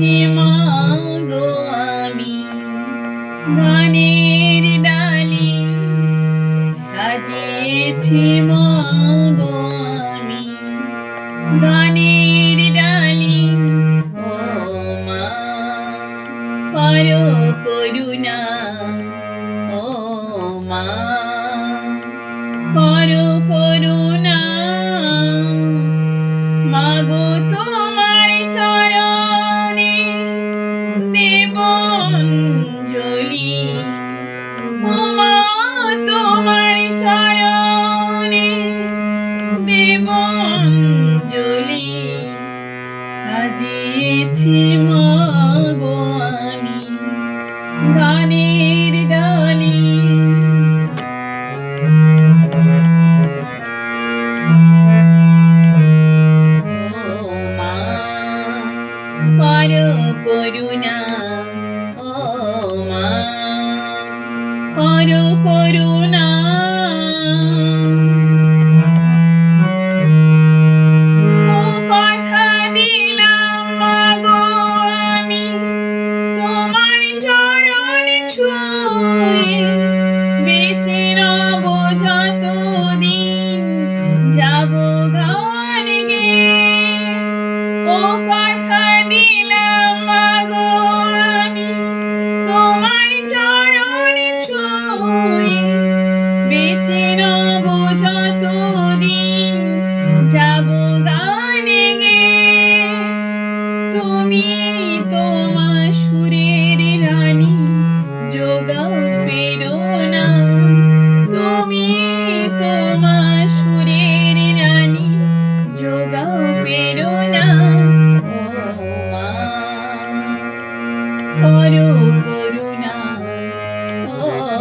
মাঝে মাগো আমি ধানের ডালি সাজিয়েছি মাগো আমি ধানের ডালি। ও মা, পারো করুণা, ও মা করো করুণা মঞ্জলি সাজিয়েছি মাগো আমি ধানের ডালি। করুণা কথা দিলাম মাগো।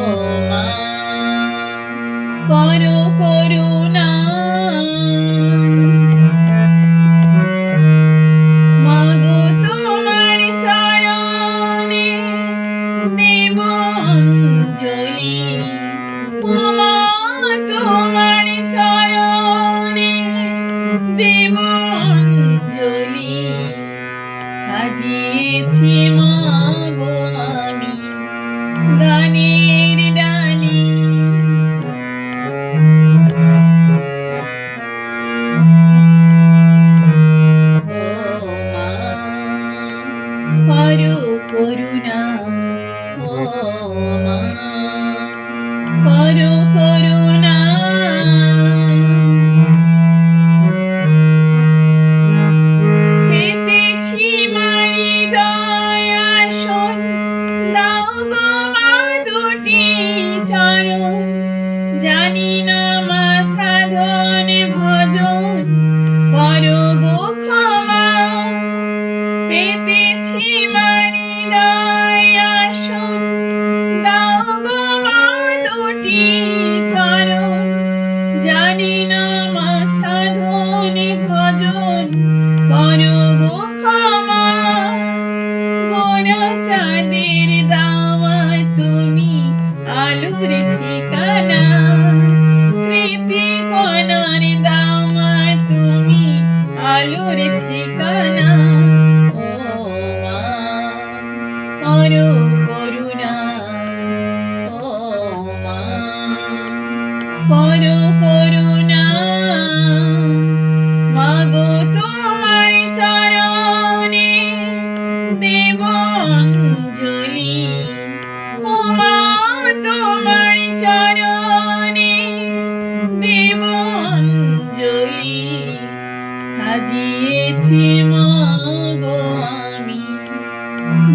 Oh.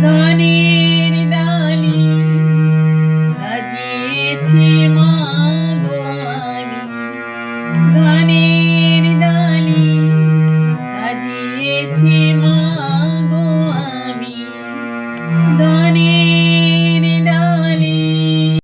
Dani.